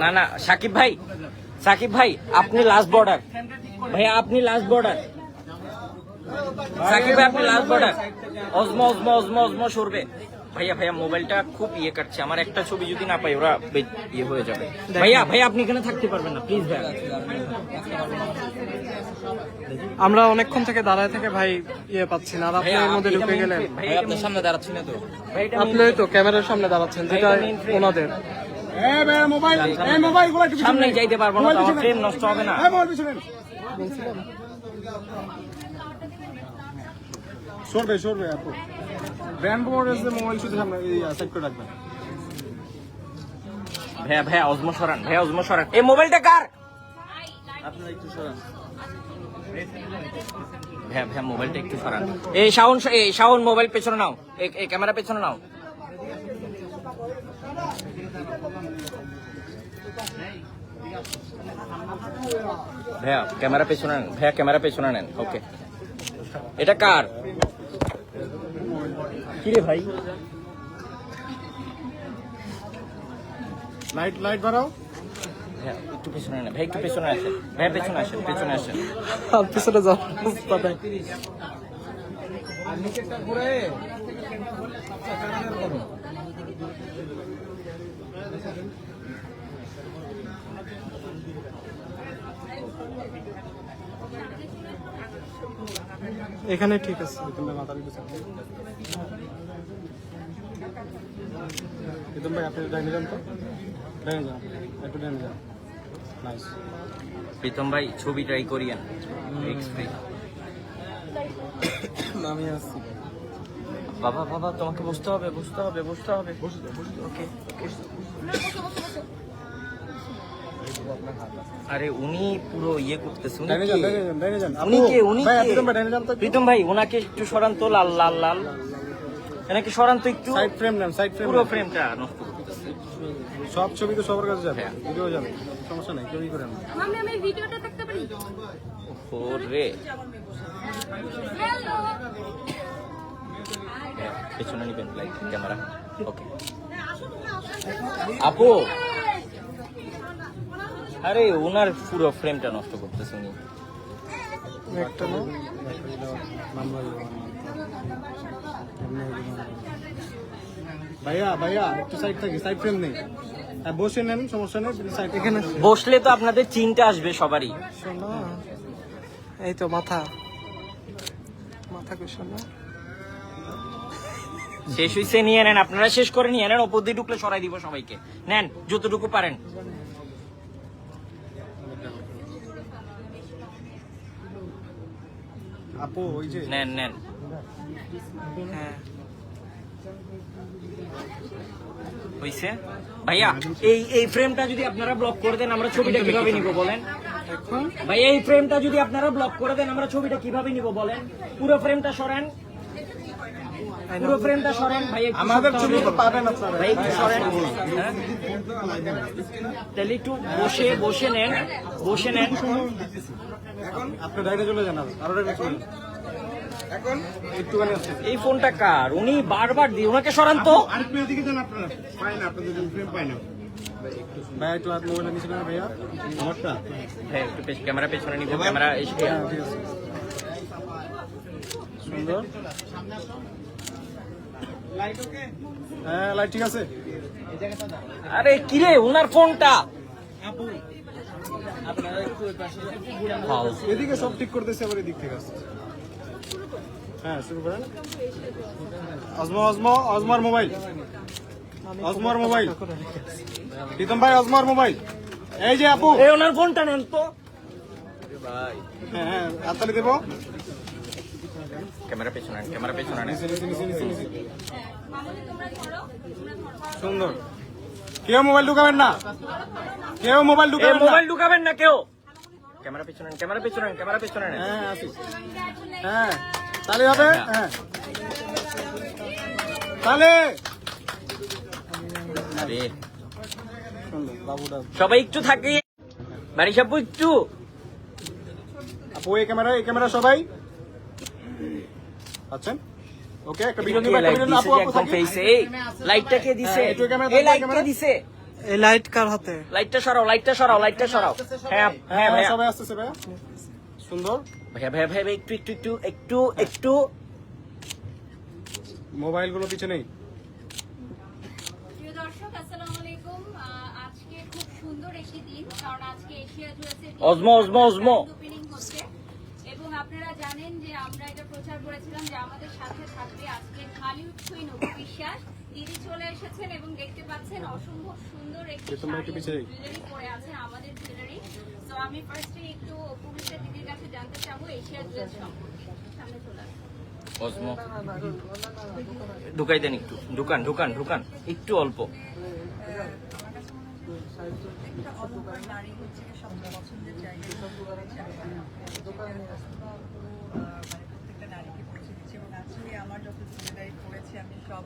না না, সাকিব ভাই সাকিব ভাই, আপনি লাস্ট বর্ডার ভাইয়া আপনি লাস্ট বর্ডার সাকিব ভাই, আপনি লাস্ট বর্ডার অজমো অজমো অজমো অজমো সরবে। ভাইয়া ভাইয়া মোবাইলটা খুব ইয়ে কাটছে। আমার একটা ছবি যদি না পাই ওরা ইয়ে হয়ে যাবে। ভাইয়া ভাইয়া আপনি এখানে থাকতে পারবেন না প্লিজ ভাইয়া। আমরা অনেকক্ষণ থেকে দাঁড়ায় থেকে ভাই ইয়ে পাচ্ছি না আর আপনি এর মধ্যে ঢুকে গেলেন। ভাই আপনার সামনে দাঁড়াচ্ছি না তো। ভাই আপনি তো ক্যামেরার সামনে দাঁড়াচ্ছেন যেটা ওনাদের। সামনে যাইতে পারব না আমার ফ্রেম নষ্ট হবে না। সরবে সরবে আপু ব্র্যান্ড বোর্ডের যে মোবাইল শুধু সামনে এই সেট করে রাখবেন। ভাইয়া ভাইয়া অজমো সরান ভাইয়া অজমো সরান। এই মোবাইলটা কার? আপনারা একটু সরান। ভাইয়া ভাইয়া মোবাইলটা একটু সরান। এই শাওন এই শাওন মোবাইল পেছনে নাও। এই এই ক্যামেরা পেছনে নাও। ভাইয়া ক্যামেরা পেছনে নেন। ভাইয়া ক্যামেরা পেছনে নেন। ওকে। এটা কার? কিরে ভাই? লাইট লাইট বাড়াও। ভাইয়া একটু পেছনে নেন ভাই একটু পেছনে আসেন। ভাইয়া পেছনে আসেন পেছনে আসেন। আর পিছনে যাওয়ার অবস্থা নেই। এখানে ঠিক আছে। তুমি মাথা প্রীতম ভাই আপনি ডাইনে যান তো। ডাইনে যান একটু ডাইনে যান। নাইস প্রীতম ভাই ছবি ট্রাই করিয়েন। আমি আসছি। বাবা বাবা তোমাকে বসতে হবে বসতে হবে বসতে হবে। ওকে আরে উনি পুরো ইয়ে করতেছে উনি কে? উনি কে? উনি কে? প্রীতম ভাই ওনাকে একটু সরান তো লাল লাল লাল। এনাকে সরান তো একটু। সাইড ফ্রেম নেন সাইড ফ্রেম পুরো ফ্রেমটা নষ্ট করতেছে। সব ছবি তো সবার কাছে যাবে হ্যাঁ। ভিডিও যাবে সমস্যা নাই কেউই করেন না। মামি আমি ভিডিওটা দেখতে পারি? ওরে হ্যালো হ্যাঁ, পেছনে নিবেন লাইট ক্যামেরা ওকে আপু আরে ওনার পুরো ফ্রেমটা নষ্ট করতেছে উনি। একটা না? ভাইয়া ভাইয়া একটু সাইড থাকি সাইড ফ্রেম নেই। হ্যাঁ বসে নেন সমস্যা নেই সাইড এখানে বসলে তো আপনাদের চিনটা আসবে সবারই। শোনা এই তো মাথা। মাথা শেষ হইছে নিয়ে নেন। আপনারা শেষ করে নিয়ে নেন ওপর দিয়ে ঢুকলে সরাই দিব সবাইকে। নেন যতটুকু পারেন। আপু ওই যে নেন নেন। হ্যাঁ। হইছে? ভাইয়া এই এই ফ্রেমটা যদি আপনারা ব্লক করে দেন আমরা ছবিটা কীভাবে নিব বলেন? এখন? ভাই এই ফ্রেমটা যদি আপনারা ব্লক করে দেন আমরা ছবিটা কীভাবে নিব বলেন? পুরো ফ্রেমটা সরেন। পুরো ফ্রেমটা সরেন ভাই আমাদের ছবি। তো পাবেন আপনারা। ভাই একটু সরেন? তাহলে একটু বসে বসে নেন বসে নেন। আপনি ডাইরে চলে যান আরও ডাইরে চলে এখন একটুখানি এই ফোনটা কার? উনি বারবার দিয়ে ওনাকে সরান তো। আরেকটু এদিকে যান আপনারা। না আপনাদের ফ্রেম না। ভাই একটু হাত মোবাইল নিচে নেন ভাইয়া। আমারটা। ভাই একটু পেছ ক্যামেরা পেছনে নিব ক্যামেরা হ্যাঁ সুন্দর। হ্যাঁ লাইট ঠিক আছে। আরে কিরে ওনার ফোনটা? এদিকে সব ঠিক করতেছে আবার এদিক থেকে আসছে। হ্যাঁ শুরু করেন। অজমো অজমো অজমার মোবাইল। অজমার মোবাইল। প্রীতম ভাই অজমার মোবাইল। এই যে আপু। এই ওনার ফোনটা নেন তো। হ্যাঁ হ্যাঁ হাততালি দেবো। ক্যামেরা পেছনে ক্যামেরা পেছনে। সুন্দর। কেউ মোবাইল ঢুকাবেন না। কেউ মোবাইল ঢুকাবেন মোবাইল ঢুকাবেন না কেউ। ক্যামেরা পেছনে ক্যামেরা পেছনে ক্যামেরা পেছনে হ্যাঁ হ্যাঁ তাহলে হবে? হ্যাঁ। তাহলে সবাই একটু থাকি। বাড়ি সাপু একটু। আপু এই ক্যামেরা এই ক্যামেরা সবাই? আচ্ছা ওকে একটা ভিডিও নিবা একটা ভিডিও আপু আপু ফেসে এই লাইটটা কে দিছে? হ্যাঁ, এই লাইট কে দিছে। এই লাইট কার হাতে? লাইটটা সরাও লাইটটা সরাও লাইটটা সরাও। হ্যাঁ হ্যাঁ হ্যাঁ ভাইয়া। সবাই আসতেছে ভাইয়া। সুন্দর। ভাইয়া ভাইয়া ভাইয়া একটু একটু একটু একটু একটু। মোবাইলগুলো পিছনে নেই। প্রিয় দর্শক আসসালামু আলাইকুম। আজকে খুব সুন্দর একটি দিন কারণ আজকে এশিয়া জুয়েসের অজমো, অজমো, অজমো। ওপেনিং হচ্ছে এবং আপনারা জানেন যে আমরা এটা প্রচার করেছিলাম যে আমাদের সাথে থাকবে বিশ্বাস। দিদি চলে এসেছেন এবং দেখতে পাচ্ছেন অসম্ভব সুন্দর একটি জুয়েলারি পরে আছেন আমাদের জুয়েলারি তো আমি ফার্স্টে একটু দিদির কাছে জানতে চাবো এশিয়া সম্পর্কে। সামনে চলে আসুন। অজমো ঢুকাই দেন একটু। ঢুকান ঢুকান ঢুকান। একটু অল্প। নারী হচ্ছে গিয়ে সবচেয়ে পছন্দের জায়গা মানে প্রত্যেকটা নারীকে পৌঁছে আজকে আমার যত জুয়েলারি করেছি আমি সব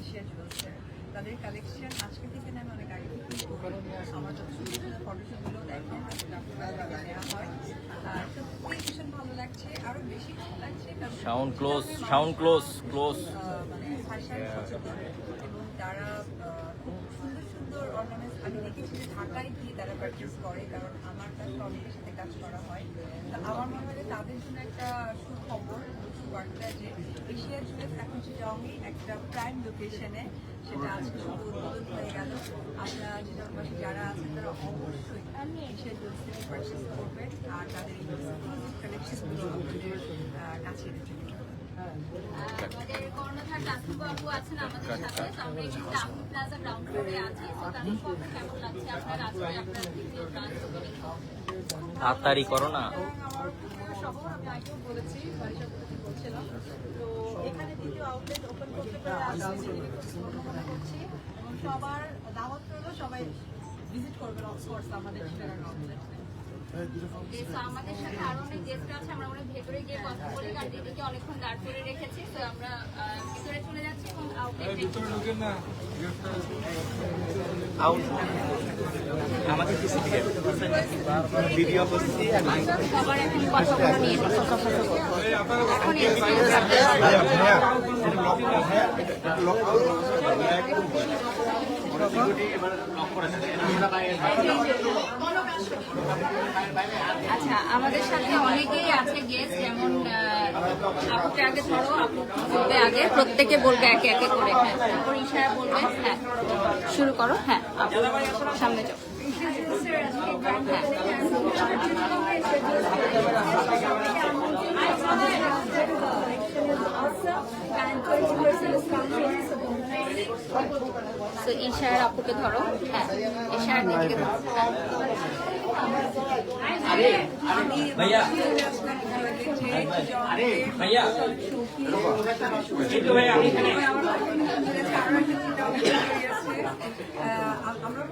এশিয়া জুয়েলসে তাদের কালেকশন আজকে থেকে না আমি অনেক আগে আমার যত সুন্দর ফটোশুটগুলো দেখেন নেওয়া হয়। আর সত্যি ভীষণ ভালো লাগছে। আরও বেশি ভালো লাগছে sound close sound close close মানে ভাষায় সচেতন। এবং তারা আহ, খুব সুন্দর সুন্দর অর্নামেন্টস আমি দেখেছি ঢাকায় গিয়ে তারা পারচেস করে, কারণ আমার কাছে অনেকের সাথে কাজ করা হয়। তা আমার মনে হয় তাদের জন্য একটা সুখবর, সুবার্তা যে এশিয়া জুড়ে এখন চিটংয়ে একটা প্রাইম লোকেশনে সেটা আজকে শুধু উদ্বোধন হয়ে গেল। আপনারা চিটংবাসী যারা আছেন, তারা অবশ্যই এশিয়া জুয়েলস থেকে পারচেস করবেন, আর তাদের এক্সক্লুসিভ কালেকশনগুলো আপনাদের কাছে রেখে আমাদের কর্ণধার বাবু আছেন আমাদের সাথে তো আমরা এখানে টাউন প্লাজা গ্রাউন্ড ফ্লোরে আছি তো তাদের পক্ষে কেমন লাগছে? আপনার আজকে আপনার দ্বিতীয় ব্রাঞ্চ ওপেনিং তাড়াতাড়ি করো না। শহর আমি আগেও বলেছি বারিশা থেকে বলছিলাম। তো এখানে দ্বিতীয় আউটলেট ওপেন করতে পেরে আজকে করছি। সবার দাওয়াত রইল সবাই ভিজিট করবেন অফকোর্স আমাদের আউটলেট আমাদের সাথে আরও অনেক গেস্ট আছে আমরা অনেক ভেতরে গিয়ে কথা বলি আর দিদিকে অনেকক্ষণ দাঁড় করে রেখেছি তো আমরা ভিতরে চলে যাচ্ছি এবং আমাদের ভিডিও করছি সবার এখন কথা বলা নিয়ে এখন আচ্ছা আমাদের সাথে অনেকেই আছে গেস্ট যেমন আপুকে আগে ধরো, আপু বলবে আগে, প্রত্যেকে বলবে একে একে করে। হ্যাঁ ইশারা বলবে হ্যাঁ শুরু করো। হ্যাঁ সামনে যাও। তো ইশার আপুকে ধরো হ্যাঁ ইশার দিদিকে ধরো আমরা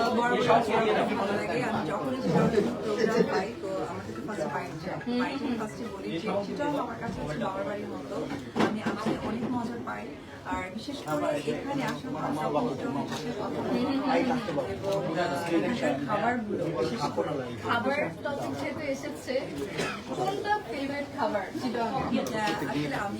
ভালো লাগে আমি প্রোগ্রাম পাই তো আমার কাছে ফার্স্ট বাইক ফার্স্টে বলি যে আমার কাছে হচ্ছে বাবার বাড়ির মতো আমি আসলে অনেক মজা পাই আর বিশেষ করে এখানে এবং খাবারগুলো খাবার যেহেতু এসেছে, কোনটা ফেভারিট খাবার? চিটং আসলে আমি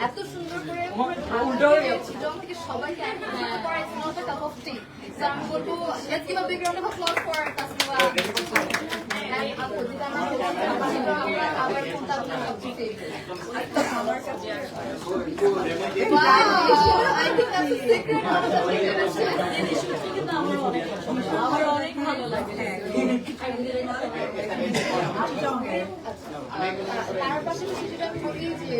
এত সুন্দর করে থেকে সবাইকে কাপ অফ টি আমি বলব মনে হয়? Wow, I think that's a secret. আমার অনেক ভালো লাগে তার পাশাপাশি যেটা আমি বলি যে আমাদের ঘরটা প্রতি আপনার একটু যারা আমার মনে হয় সাজানো বাঙালি যারা তারা এইভাবে So, uh, we are really glad to all have আগামী বছর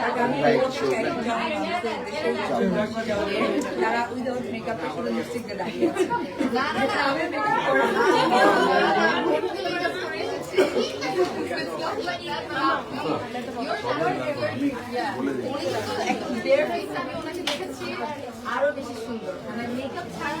একজন মানুষের দেশের জন্য তারা উইদাউট মেকআপে শুধু মেকআপ আরও বেশি সুন্দর মানে মেকআপ ছাড়া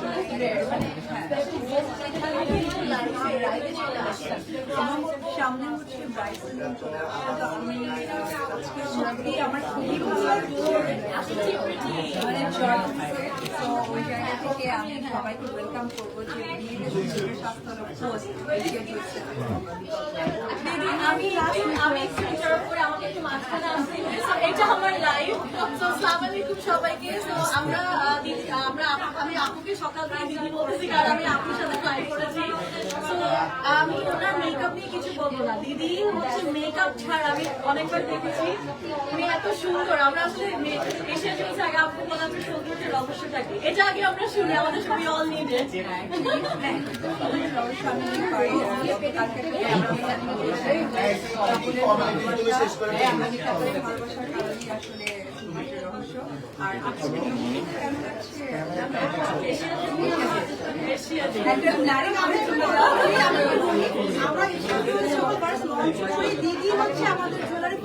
মানে লাইফে সামনে হচ্ছে আমার খুবই ভালো মানে ওই জায়গা থেকে আমি সবাইকে। করব আমি লাইভ তো আমরা আমি আপুকে সকাল থেকে আমি আপুর সাথে ট্রাই করেছি। আমি ওনার মেকআপ নিয়ে কিছু বলব না। দিদি হচ্ছে মেকআপ ছাড়া আমি অনেকবার দেখেছি। উনি এত সুন্দর। আমরা আসলে এশিয়া জুস আগে আপু বলে আমরা সৌন্দর্যের রহস্য থাকি। এটা আগে আমরা শুনি আমাদের সবই অল নিডেড আর দিদি হচ্ছে আমাদের জুয়েলারি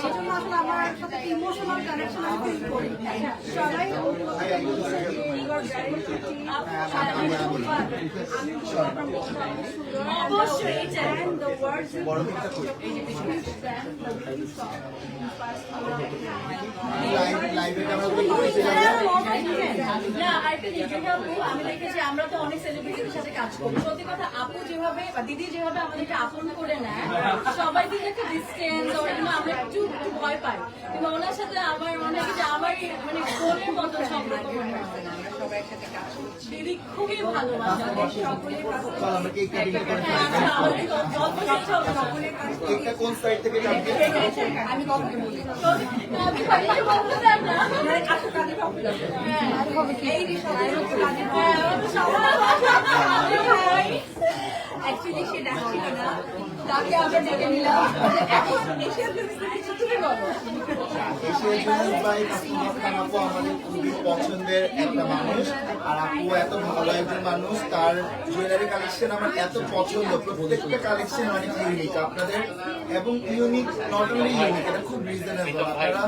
সেজন্য আমার সাথে ইমোশনাল কানেকশন আমি করি সবাই আমরা তো অনেক সেলিব্রিটির সাথে কাজ করি সত্যি কথা আপু যেভাবে দিদি যেভাবে আমাদেরকে আপন করে নেয় সবাই কিন্তু একটা ডিস্টেন্স আমরা একটু ভয় পাই। কিন্তু ওনার সাথে আমার মনে হয় যে মানে বোনের মতো সম্পর্ক একসাথে কাজ করছি দিদি খুবই ভালোবাসে সকলের হ্যাঁ, আচ্ছা। সকলের কেকটা কোন সাইড থেকে আমি কখনো বলি মানে হ্যাঁ, তাকে আমরা ডেকে নিলাম এখন এসে আপু আমাদের খুবই পছন্দের একটা মানুষ আর আপু এত ভালো একজন মানুষ তার জুয়েলারি কালেকশন আমার এত পছন্দ প্রত্যেকটা কালেকশন অনেক ইউনিক আপনাদের এবং ইউনিক নট অনলি ইউনিক এটা খুব রিজনেবল আপনারা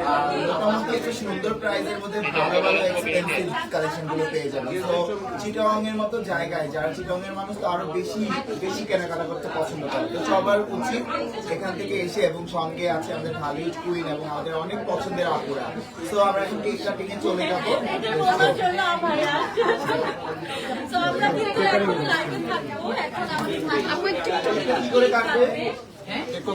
মোটামুটি একটু সুন্দর প্রাইসের মধ্যে ভালো ভালো এক্সপেন্সিভ কালেকশন পেয়ে যাবেন তো মতো জায়গায় যারা চিটাং মানুষ তো আরও বেশি বেশি কেনাকাটা করতে পছন্দ করে তো সবার উচিত এখান থেকে এসে এবং সঙ্গে আছে আমাদের ঢালিউড কুইন এবং আমাদের অনেক পছন্দের আপুরা তো আমরা এখন চলে যাব কি করে কাটবে একটা